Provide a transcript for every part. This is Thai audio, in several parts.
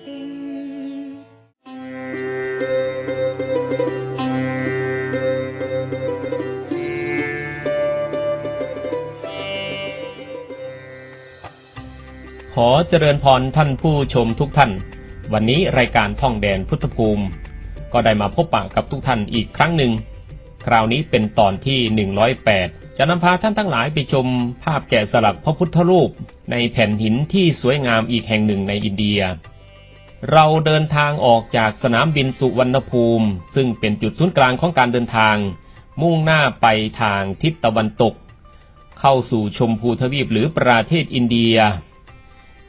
ขอเจริญพรท่านผู้ชมทุกท่าน วันนี้รายการท่องแดนพุทธภูมิ ก็ได้มาพบปะกับทุกท่านอีกครั้งหนึ่ง คราวนี้เป็นตอนที่ 108 จะนำพาท่านทั้งหลายไปชมภาพแกะสลักพระพุทธรูป ในแผ่นหินที่สวยงามอีกแห่งหนึ่งในอินเดีย เราเดินทางออกจากสนามบินสุวรรณภูมิ ซึ่งเป็นจุดศูนย์กลางของการเดินทาง มุ่งหน้าไปทางทิศตะวันตก เข้าสู่ชมพูทวีปหรือประเทศอินเดีย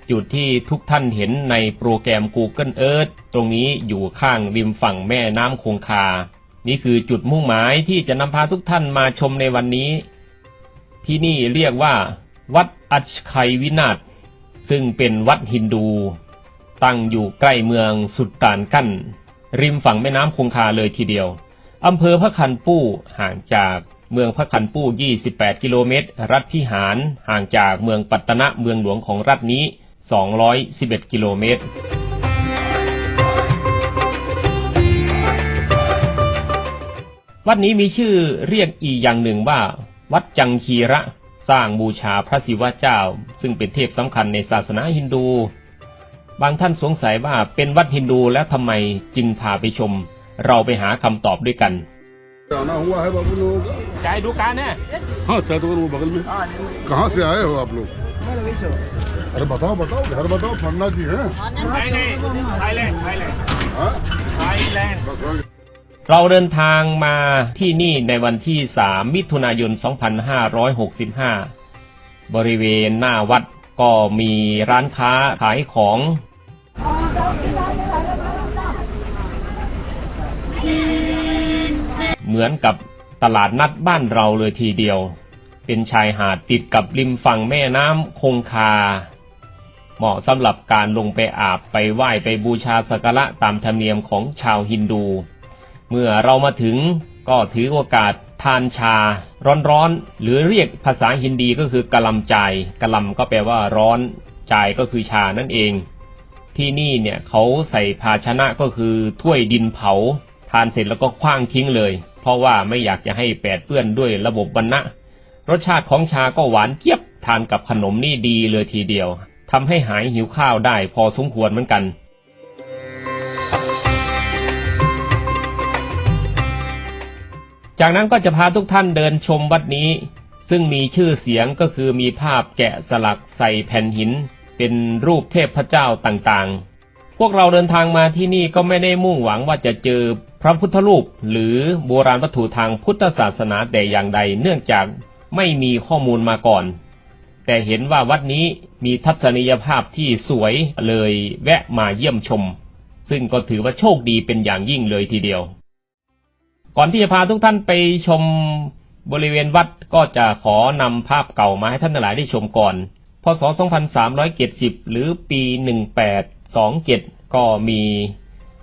จุดที่ทุกท่านเห็นในโปรแกรม Google Earth ตรงนี้อยู่ข้างริมฝั่งแม่น้ำคงคา นี่คือจุดมุ่งหมายที่จะนำพาทุกท่านมาชมในวันนี้ ที่นี่เรียกว่า วัดอัชชัยวินาศซึ่งเป็นวัดฮินดู ตั้งอยู่ใกล้เมืองสุดตานกั้น ริมฝั่งแม่น้ำคงคาเลยทีเดียวอำเภอพระคันปู้ห่างจากเมืองพระคันปู้ 28 กิโลเมตร รัฐพิหาร ห่างจากเมืองปัตตนะเมืองหลวงของรัฐนี้ 211 กิโลเมตร วัดนี้มีชื่อเรียกอีกอย่างหนึ่งว่า วัดจังคีระ สร้างบูชาพระศิวะเจ้า ซึ่งเป็นเทพสำคัญในศาสนาฮินดู บางท่านสงสัยว่าเป็นวัดฮินดูแล้วทำไมจึงพาไปชม เราไปหาคำตอบด้วยกัน आना हुआ है बाबू लोगों का ใจดูการเนี่ย हाँ सैदपुर वो बगल में कहाँ से आए हो आप लोग अरे बताओ बताओ घर बताओ फन्ना जी हैं ไทยแลนด์ไทยแลนด์ไทยแลนด์ हाँ? ไทยแลนด์ बस वहाँ- เราเดินทางมาที่นี่ในวันที่ 3 มิถุนายน 2565 บริเวณหน้าวัดก็มีร้านค้าขายของ เหมือนกับตลาดนัดบ้านเราเลยทีเดียว เป็นชายหาดติดกับริมฝั่งแม่น้ำคงคา เหมาะสำหรับการลงไปอาบไปไหว้ไปบูชาสักการะตามธรรมเนียมของชาวฮินดู เมื่อเรามาถึงก็ถือโอกาสทานชา ร้อนๆ หรือเรียกภาษาฮินดีก็คือกะลำจกะลำก็แปลว่าร้อน ใจก็คือชานั่นเอง ที่นี่เนี่ยเขาใส่ภาชนะก็คือถ้วยดินเผา ทานเสร็จแล้วก็คว้างทิ้งเลย เพราะว่าไม่อยากจะให้แปดเปื้อนด้วยระบบวรรณะ รสชาติของชาก็หวานเจี๊ยบทานกับขนมนี่ดีเลยทีเดียวทำให้หายหิวข้าวได้พอสมควรเหมือนกันจากนั้นก็จะพาทุกท่านเดินชมวัดนี้ ซึ่งมีชื่อเสียงก็คือมีภาพแกะสลักใส่แผ่นหิน เป็นรูปเทพพเจ้าต่างๆ พวกเราเดินทางมาที่นี่ก็ไม่ได้มุ่งหวังว่าจะเจอพระพุทธรูป หรือโบราณวัตถุทางพุทธศาสนาแต่อย่างใด เนื่องจากไม่มีข้อมูลมาก่อน แต่เห็นว่าวัดนี้มีทัศนียภาพที่สวยเลยแวะมาเยี่ยมชม ซึ่งก็ถือว่าโชคดีเป็นอย่างยิ่งเลยทีเดียว ก่อนที่จะพาทุกท่านไปชมบริเวณวัดก็จะขอนำภาพเก่ามาให้ท่านหลายได้ชมก่อน พศ 2370 หรือปี 1827 ก็มี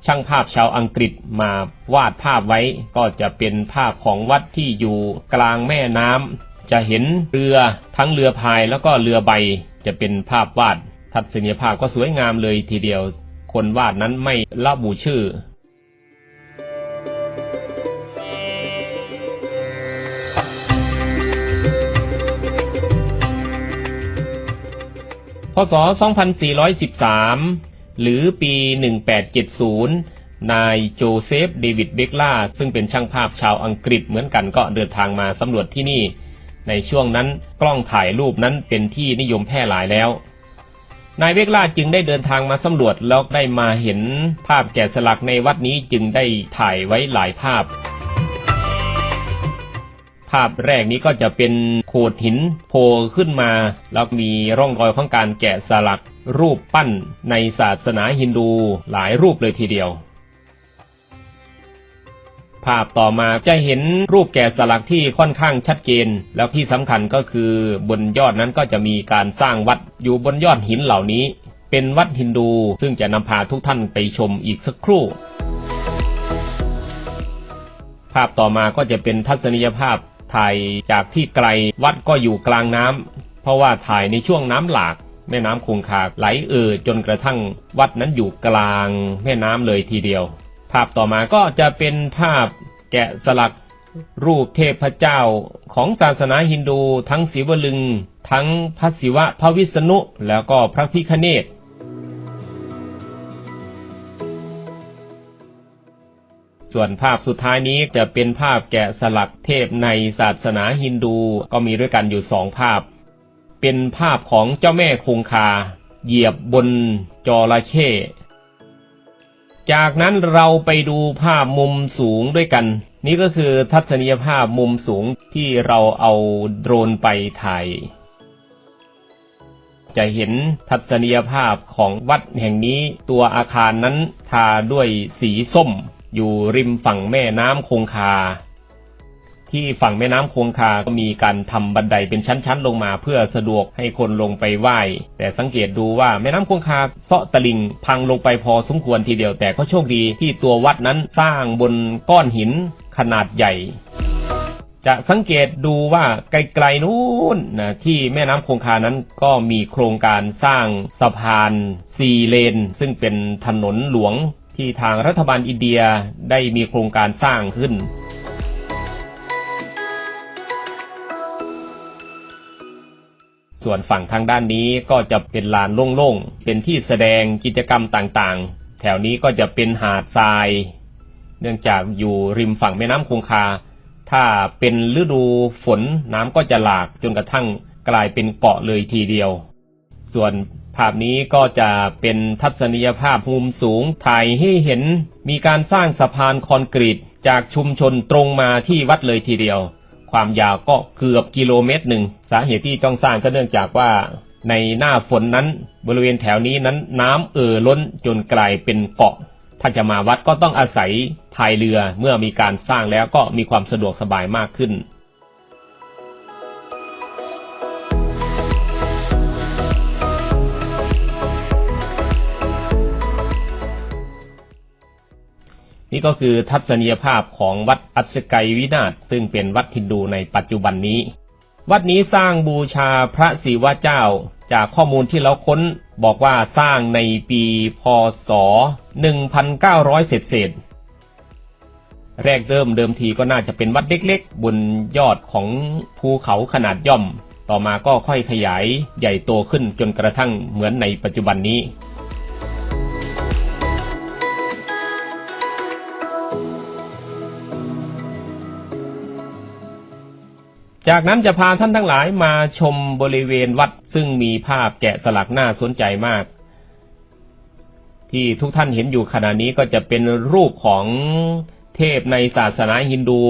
ช่างภาพชาวอังกฤษมาวาดภาพไว้ ก็จะเป็นภาพของวัดที่อยู่กลางแม่น้ำจะเห็นเรือทั้งเรือพายแล้วก็เรือใบ จะเป็นภาพวาด ทัศนียภาพก็สวยงามเลยทีเดียว คนวาดนั้นไม่ระบุชื่อ ศ 2413 หรือปี 1870 นายโจเซฟเดวิดเบกล่า ซึ่งเป็นช่างภาพชาวอังกฤษเหมือนกันก็เดินทางมาสำรวจที่นี่ ในช่วงนั้นกล้องถ่ายรูปนั้นเป็นที่นิยมแพร่หลายแล้ว นายเวกล่าจึงได้เดินทางมาสำรวจแล้วได้มาเห็นภาพแกะสลักในวัดนี้จึงได้ถ่ายไว้หลายภาพ ภาพแรกนี้ก็จะเป็นโขดหินโผล่ขึ้นมา แล้วมีร่องรอยของการแกะสลักรูปปั้นในศาสนาฮินดูหลายรูปเลยทีเดียว ภาพต่อมาจะเห็นรูปแกะสลักที่ค่อนข้างชัดเจน แล้วที่สำคัญก็คือบนยอดนั้นก็จะมีการสร้างวัดอยู่บนยอดหินเหล่านี้ เป็นวัดฮินดู ซึ่งจะนำพาทุกท่านไปชมอีกสักครู่ภาพต่อมาก็จะเป็นทัศนียภาพ ถ่ายจากที่ไกลวัดก็อยู่กลางน้ำเพราะว่าถ่ายในช่วงน้ำหลาก แม่น้ำคงคาไหลเอ่อจนกระทั่งวัดนั้นอยู่กลางแม่น้ำเลยทีเดียว ภาพต่อมาก็จะเป็นภาพแกะสลักรูปเทพเจ้าของศาสนาฮินดู ทั้งศิวลึง ทั้งพระศิวะพระวิษณุแล้วก็พระพิคเนต ส่วนภาพสุดท้ายนี้จะเป็นภาพแกะสลักเทพในศาสนาฮินดูก็มีด้วยกันอยู่สองภาพ เป็นภาพของเจ้าแม่คงคา เหยียบบนจระเข้จากนั้นเราไปดูภาพมุมสูงด้วยกัน นี่ก็คือทัศนียภาพมุมสูงที่เราเอาโดรนไปถ่าย จะเห็นทัศนียภาพของวัดแห่งนี้ตัวอาคารนั้นทาด้วยสีส้ม อยู่ริมฝั่งแม่น้ำคงคา ที่ฝั่งแม่น้ำคงคาก็มีการทำบันไดเป็นชั้นๆ ลงมาเพื่อสะดวกให้คนลงไปไหว้ แต่สังเกตดูว่าแม่น้ำคงคาเซาะตะลิงพังลงไปพอสมควรทีเดียวแต่ก็โชคดีที่ตัววัดนั้นสร้างบนก้อนหินขนาดใหญ่จะสังเกตดูว่าไกลๆนู้นนะที่แม่น้ำคงคานั้นก็มีโครงการสร้างสะพานสี่เลน ซึ่งเป็นถนนหลวง ที่ทางรัฐบาลอินเดียได้มีโครงการสร้างขึ้น ส่วนฝั่งทางด้านนี้ก็จะเป็นลานโล่งๆ เป็นที่แสดงกิจกรรมต่างๆ แถวนี้ก็จะเป็นหาดทราย เนื่องจากอยู่ริมฝั่งแม่น้ำคงคา ถ้าเป็นฤดูฝนน้ำก็จะหลากจนกระทั่งกลายเป็นเกาะเลยทีเดียว ส่วน ภาพนี้ก็จะเป็นทัศนียภาพมุมสูง ถ่ายให้เห็นมีการสร้างสะพานคอนกรีตจากชุมชนตรงมาที่วัดเลยทีเดียว ความยาวก็เกือบกิโลเมตรหนึ่ง สาเหตุที่ต้องสร้างก็เนื่องจากว่าในหน้าฝนนั้นบริเวณแถวนี้นั้นน้ำเอ่อล้นจนกลายเป็นเกาะ ถ้าจะมาวัดก็ต้องอาศัยพายเรือเมื่อมีการสร้างแล้วก็มีความสะดวกสบายมากขึ้น นี่ก็คือทัศนียภาพของวัดอัศกัยวินาศซึ่งเป็นวัดฮินดูในปัจจุบันนี้ วัดนี้สร้างบูชาพระศิวะเจ้า จากข้อมูลที่เราค้นบอกว่าสร้างในปีพศ 1900 เศษเศษแรกเริ่มเดิมทีก็น่าจะเป็นวัดเล็กๆ บนยอดของภูเขาขนาดย่อม ต่อมาก็ค่อยขยายใหญ่โตขึ้นจนกระทั่งเหมือนในปัจจุบันนี้ จากนั้นจะพาท่านทั้งหลายมาชมบริเวณวัดซึ่งมีภาพแกะสลักน่าสนใจมาก ที่ทุกท่านเห็นอยู่ขณะนี้ก็จะเป็นรูปของเทพในศาสนาฮินดู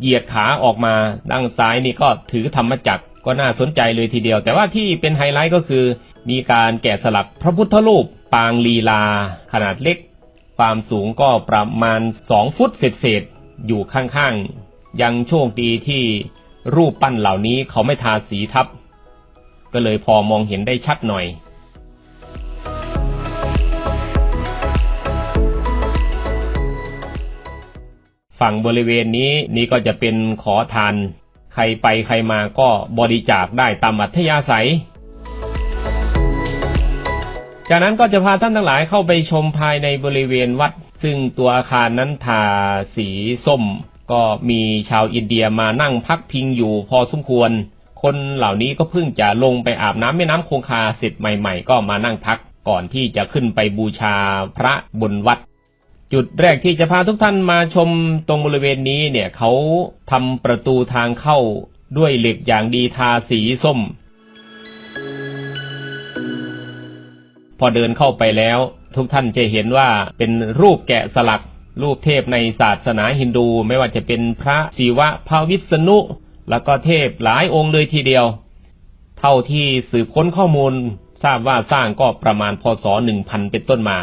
เหยียดขาออกมาด้านซ้ายนี่ก็ถือธรรมจักรก็น่าสนใจเลยทีเดียว แต่ว่าที่เป็นไฮไลท์ก็คือ มีการแกะสลักพระพุทธรูปปางลีลา ขนาดเล็ก ความสูงก็ประมาณสองฟุตเศษๆอยู่ข้างๆ ยังโชคดีที่ รูปปั้นเหล่านี้เขาไม่ทาสีทับ ก็เลยพอมองเห็นได้ชัดหน่อย ฝั่งบริเวณนี้นี่ก็จะเป็นขอทาน ใครไปใครมาก็บริจาคได้ตามอัธยาศัย จากนั้นก็จะพาท่านทั้งหลายเข้าไปชมภายในบริเวณวัด ซึ่งตัวอาคารนั้นทาสีส้ม ก็มีชาวอินเดียมานั่งพักพิงอยู่พอสมควร คนเหล่านี้ก็เพิ่งจะลงไปอาบน้ำแม่น้ำคงคาเสร็จใหม่ๆ ก็มานั่งพักก่อนที่จะขึ้นไปบูชาพระบนวัด จุดแรกที่จะพาทุกท่านมาชมตรงบริเวณนี้เนี่ยเขาทำประตูทางเข้าด้วยเหล็กอย่างดีทาสีส้ม พอเดินเข้าไปแล้ว ทุกท่านจะเห็นว่าเป็นรูปแกะสลัก รูปเทพในศาสนาฮินดูไม่ว่าจะเป็นพระศิวะพระวิษณุ แล้วก็เทพหลายองค์เลยทีเดียว เท่าที่สืบค้นข้อมูลทราบว่าสร้างก็ประมาณพศ 1000 เป็นต้นมา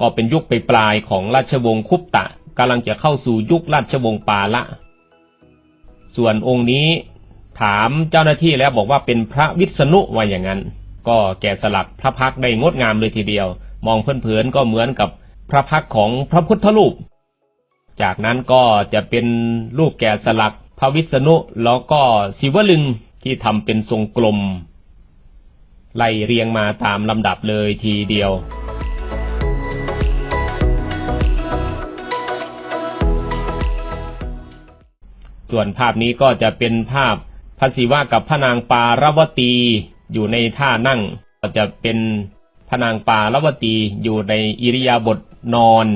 ก็เป็นยุคไปปลายของราชวงศ์คุปตะกำลังจะเข้าสู่ยุคราชวงศ์ปาละ ส่วนองค์นี้ถามเจ้าหน้าที่แล้วบอกว่าเป็นพระวิษณุว่าอย่างนั้น ก็แกะสลักพระพักได้งดงามเลยทีเดียว มองเพลินๆก็เหมือนกับ พระพักของพระพุทธรูป จากนั้นก็จะเป็นรูปแกะสลักพระวิษณุแล้วก็ศิวลึงที่ทำเป็นทรงกลม ไล่เรียงมาตามลำดับเลยทีเดียวส่วนภาพนี้ก็จะเป็นภาพพระศิวะกับพระนางปารวตีอยู่ในท่านั่ง ก็จะเป็น พระนางปารวตีอยู่ในอิริยาบถนอน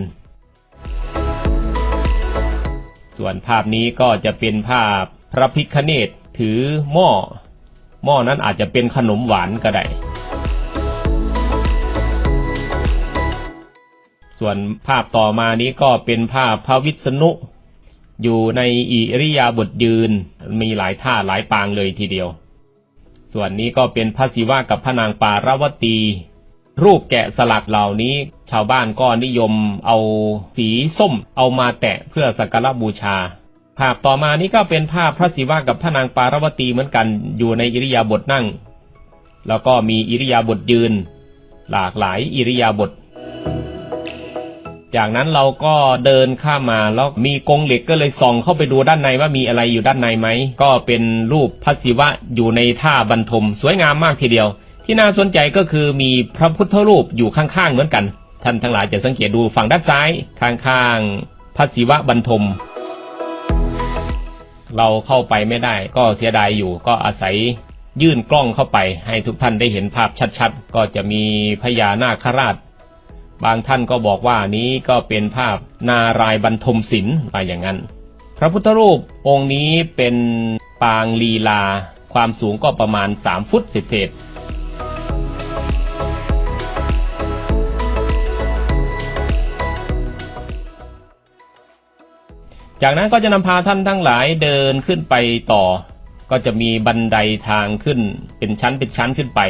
ส่วนภาพนี้ก็จะเป็นภาพพระพิคเนตถือหม้อ หม้อนั้นอาจจะเป็นขนมหวานก็ได้ ส่วนภาพต่อมานี้ก็เป็นภาพพระวิษณุ อยู่ในอิริยาบถยืนมีหลายท่าหลายปางเลยทีเดียว ส่วนนี้ก็เป็นพระศิวะกับพระนางปารวตี รูปแกะสลักเหล่านี้ ชาวบ้านก็นิยมเอาสีส้มเอามาแตะเพื่อสักการะบูชา ภาพต่อมานี้ก็เป็นภาพพระศิวะกับพระนางปารวตีเหมือนกันอยู่ในอิริยาบถนั่ง แล้วก็มีอิริยาบถยืน หลากหลายอิริยาบถจากนั้นเราก็เดินข้ามมาแล้วมีกงเหล็กก็เลยส่องเข้าไปดูด้านในว่ามีอะไรอยู่ด้านในไหม ก็เป็นรูปพระศิวะอยู่ในท่าบรรทม สวยงามมากทีเดียว ที่น่าสนใจก็คือมีพระพุทธรูปอยู่ข้างๆเหมือนกัน ท่านทั้งหลายจะสังเกตดูฝั่งด้านซ้าย ข้างๆพระศิวะบรรทม เราเข้าไปไม่ได้ ก็เสียดายอยู่ก็อาศัยยื่นกล้องเข้าไป ให้ทุกท่านได้เห็นภาพชัดๆ ก็จะมีพญานาคราช บางท่านก็บอกว่านี้ก็เป็นภาพนารายบรรทมศิลป์มาอย่างนั้น พระพุทธรูปองค์นี้เป็นปางลีลา ความสูงก็ประมาณ 3 ฟุตเศษ จากนั้นก็จะนำพาท่านทั้งหลายเดินขึ้นไปต่อ ก็จะมีบันไดทางขึ้นเป็นชั้นเป็นชั้นขึ้นไป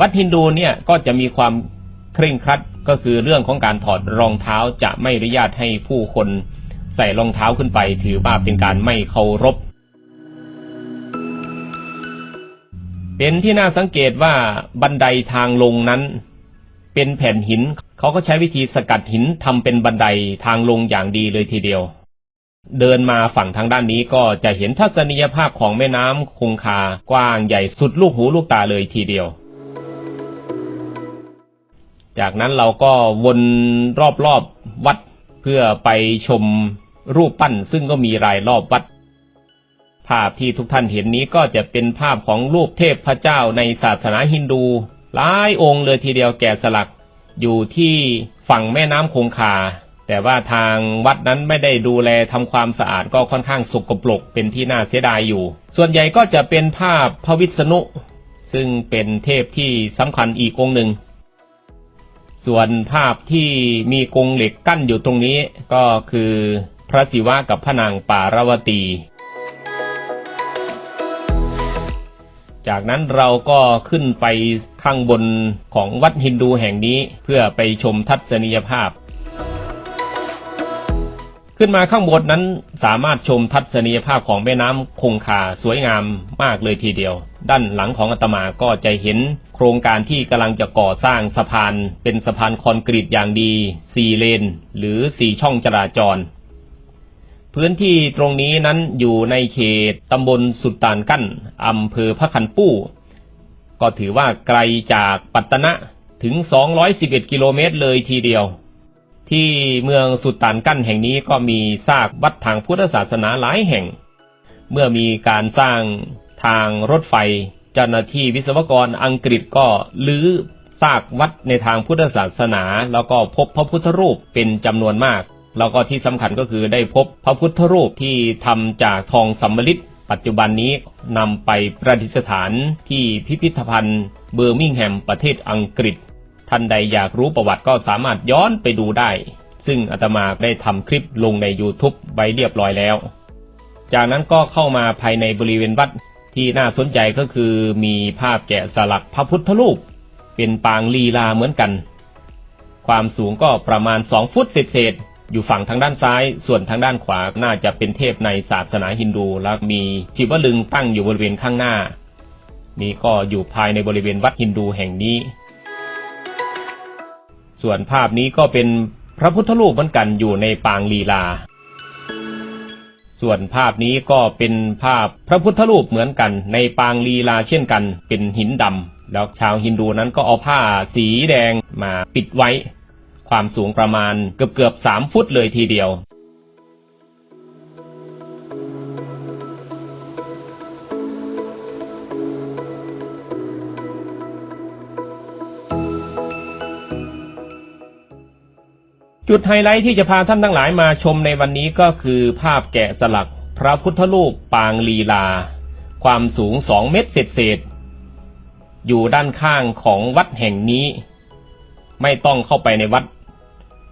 วัดฮินดูเนี่ยก็จะมีความเคร่งครัดก็คือเรื่องของการถอดรองเท้าจะไม่อนุญาตให้ผู้คนใส่รองเท้าขึ้นไป ถือว่าเป็นการไม่เคารพ เป็นที่น่าสังเกตว่าบันไดทางลงนั้น เป็นแผ่นหิน เขาก็ใช้วิธีสกัดหินทำเป็นบันไดทางลงอย่างดีเลยทีเดียว เดินมาฝั่งทางด้านนี้ก็จะเห็นทัศนียภาพของแม่น้ำคงคากว้างใหญ่สุดลูกหูลูกตาเลยทีเดียว จากนั้นเราก็วนรอบๆวัดเพื่อไปชมรูปปั้นซึ่งก็มีรายรอบวัด ภาพที่ทุกท่านเห็นนี้ก็จะเป็นภาพของรูปเทพพระเจ้าในศาสนาฮินดู หลายองค์เลยทีเดียวแก่สลักอยู่ที่ฝั่งแม่น้ำคงคา แต่ว่าทางวัดนั้นไม่ได้ดูแลทำความสะอาดก็ค่อนข้างสกปรกเป็นที่น่าเสียดายอยู่ ส่วนใหญ่ก็จะเป็นภาพพระวิษณุ ซึ่งเป็นเทพที่สำคัญอีกองหนึ่ง ส่วนภาพที่มีกรงเหล็กกั้นอยู่ตรงนี้ก็คือพระศิวะกับพระนางปารวตี จากนั้นเราก็ขึ้นไปข้างบนของวัดฮินดูแห่งนี้เพื่อไปชมทัศนียภาพ ขึ้นมาข้างบนนั้นสามารถชมทัศนียภาพของแม่น้ำคงคาสวยงามมากเลยทีเดียว ด้านหลังของอาตมาก็จะเห็นโครงการที่กำลังจะก่อสร้างสะพาน เป็นสะพานคอนกรีตอย่างดีสี่เลน หรือสี่ช่องจราจร พื้นที่ตรงนี้นั้นอยู่ในเขตตำบลสุดตานกั้นอำเภอพระคันปู้ ก็ถือว่าไกลจากปัตตนะถึง 211 กิโลเมตรเลยทีเดียว ที่เมืองสุดตานกั้นแห่งนี้ก็มีซากวัดทางพุทธศาสนาหลายแห่ง เมื่อมีการสร้างทางรถไฟ เจ้าหน้าที่วิศวกรอังกฤษก็ลื้อซากวัดในทางพุทธศาสนา แล้วก็พบพระพุทธรูปเป็นจำนวนมาก แล้วก็ที่สำคัญก็คือได้พบพระพุทธรูปที่ทำจากทองสัมมฤทธิ์ปัจจุบันนี้นำไปประดิษฐานที่พิพิธภัณฑ์เบอร์มิงแฮมประเทศอังกฤษ ท่านใดอยากรู้ประวัติก็สามารถย้อนไปดูได้ ซึ่งอาตมาได้ทำคลิปลงใน YouTube ไว้เรียบร้อยแล้ว จากนั้นก็เข้ามาภายในบริเวณวัดที่น่าสนใจก็คือมีภาพแกะสลักพระพุทธรูป เป็นปางลีลาเหมือนกัน ความสูงก็ประมาณ2ฟุตเศษๆอยู่ฝั่งทางด้านซ้าย ส่วนทางด้านขวาน่าจะเป็นเทพในศาสนาฮินดู แล้วมีศิวลึงตั้งอยู่บริเวณข้างหน้า นี่ก็อยู่ภายในบริเวณวัดฮินดูแห่งนี้ ส่วนภาพนี้ก็เป็นพระพุทธรูปเหมือนกันอยู่ในปางลีลา ส่วนภาพนี้ก็เป็นภาพพระพุทธรูปเหมือนกัน ในปางลีลาเช่นกัน เป็นหินดำแล้วชาวฮินดูนั้นก็เอาผ้าสีแดงมาปิดไว้ ความสูงประมาณเกือบเกือบสามฟุตเลยทีเดียว จุดไฮไลท์ที่จะพาท่านทั้งหลายมาชมในวันนี้ก็คือภาพแกะสลักพระพุทธรูปปางลีลา ความสูงสองเมตรเศษๆอยู่ด้านข้างของวัดแห่งนี้ ไม่ต้องเข้าไปในวัด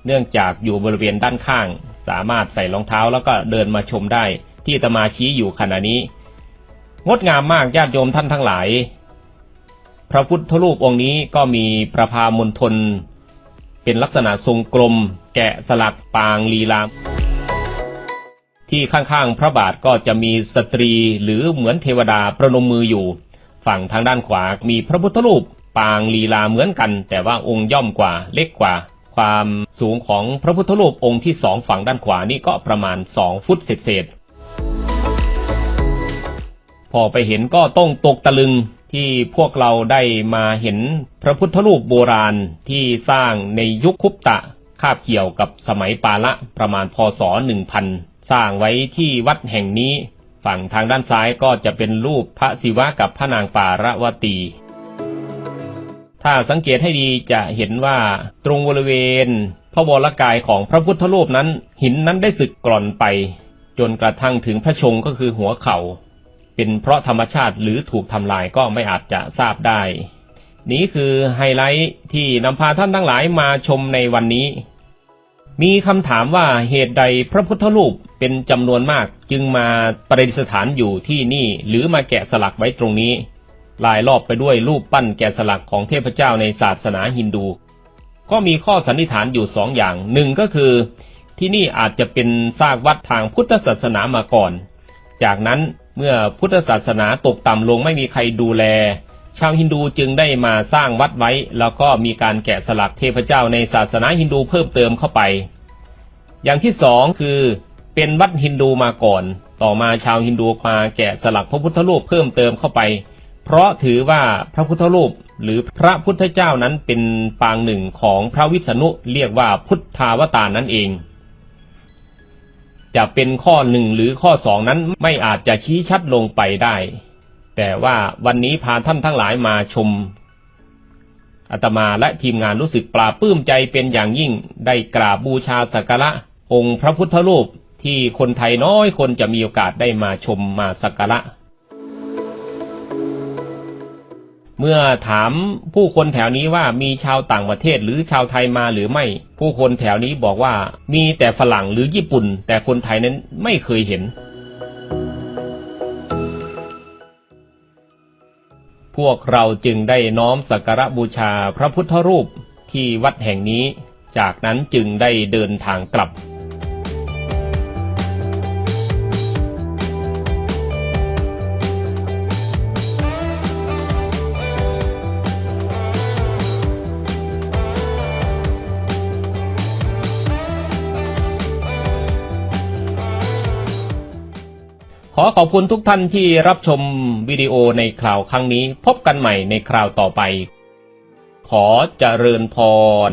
เนื่องจากอยู่บริเวณด้านข้าง สามารถใส่รองเท้าแล้วก็เดินมาชมได้ที่ตมาชี้อยู่ขณะนี้ งดงามมากญาติโยมท่านทั้งหลาย พระพุทธรูปองค์นี้ก็มีประพามณฑล เป็นลักษณะทรงกลม แกะสลักปางลีลาที่ข้างๆ พระบาทก็จะมีสตรีหรือเหมือนเทวดาประนมมืออยู่ ฝั่งทางด้านขวามีพระพุทธรูปปางลีลาเหมือนกัน แต่ว่าองค์ย่อมกว่าเล็กกว่า ความสูงของพระพุทธรูปองค์ที่สองฝั่งด้านขวานี่ก็ประมาณสองฟุตเศษพอไปเห็นก็ต้องตกตะลึง ที่พวกเราได้มาเห็นพระพุทธรูปโบราณที่สร้างในยุคคุปตะคาบเกี่ยวกับสมัยปาละประมาณพศ 1000 สร้างไว้ที่วัดแห่งนี้ ฝั่งทางด้านซ้ายก็จะเป็นรูปพระศิวะกับพระนางปารวตี ถ้าสังเกตให้ดีจะเห็นว่าตรงบริเวณ พระวรกายของพระพุทธรูปนั้น หินนั้นได้สึกกร่อนไป จนกระทั่งถึงพระชงก็คือหัวเข่า เป็นเพราะธรรมชาติหรือถูกทำลายก็ไม่อาจจะทราบได้ นี้คือไฮไลท์ที่นำพาท่านทั้งหลายมาชมในวันนี้ มีคำถามว่าเหตุใดพระพุทธรูปเป็นจำนวนมากจึงมาประดิษฐานอยู่ที่นี่หรือมาแกะสลักไว้ตรงนี้ลายรอบไปด้วยรูปปั้นแกะสลักของเทพเจ้าในศาสนาฮินดู ก็มีข้อสันนิษฐานอยู่สองอย่างหนึ่งก็คือ ที่นี่อาจจะเป็นซากวัดทางพุทธศาสนามาก่อน จากนั้นเมื่อพุทธศาสนาตกต่ำลงไม่มีใครดูแล ชาวฮินดูจึงได้มาสร้างวัดไว้ แล้วก็มีการแกะสลักเทพเจ้าในศาสนาฮินดูเพิ่มเติมเข้าไป อย่างที่สองคือเป็นวัดฮินดูมาก่อน ต่อมาชาวฮินดูมาแกะสลักพระพุทธรูปเพิ่มเติมเข้าไป เพราะถือว่าพระพุทธรูปหรือพระพุทธเจ้านั้นเป็นปางหนึ่งของพระวิษณุเรียกว่าพุทธาวตารนั่นเอง จะเป็นข้อหนึ่งหรือข้อสองนั้นไม่อาจจะชี้ชัดลงไปได้ แต่ว่าวันนี้พาท่านทั้งหลายมาชมอาตมาและทีมงานรู้สึกปลาปลื้มใจเป็นอย่างยิ่งได้กราบบูชาสักการะองค์พระพุทธรูปที่คนไทยน้อยคนจะมีโอกาสได้มาชมมาสักการะ เมื่อถามผู้คนแถวนี้ว่ามีชาวต่างประเทศหรือชาวไทยมาหรือไม่ ผู้คนแถวนี้บอกว่ามีแต่ฝรั่งหรือญี่ปุ่น แต่คนไทยนั้นไม่เคยเห็น พวกเราจึงได้น้อมสักการะบูชาพระพุทธรูปที่วัดแห่งนี้ จากนั้นจึงได้เดินทางกลับ อขอบคุณทุกท่านที่รับชมวิดีโอในคราวครั้งนี้ พบกันใหม่ในคราวต่อไป ขอเจริญพร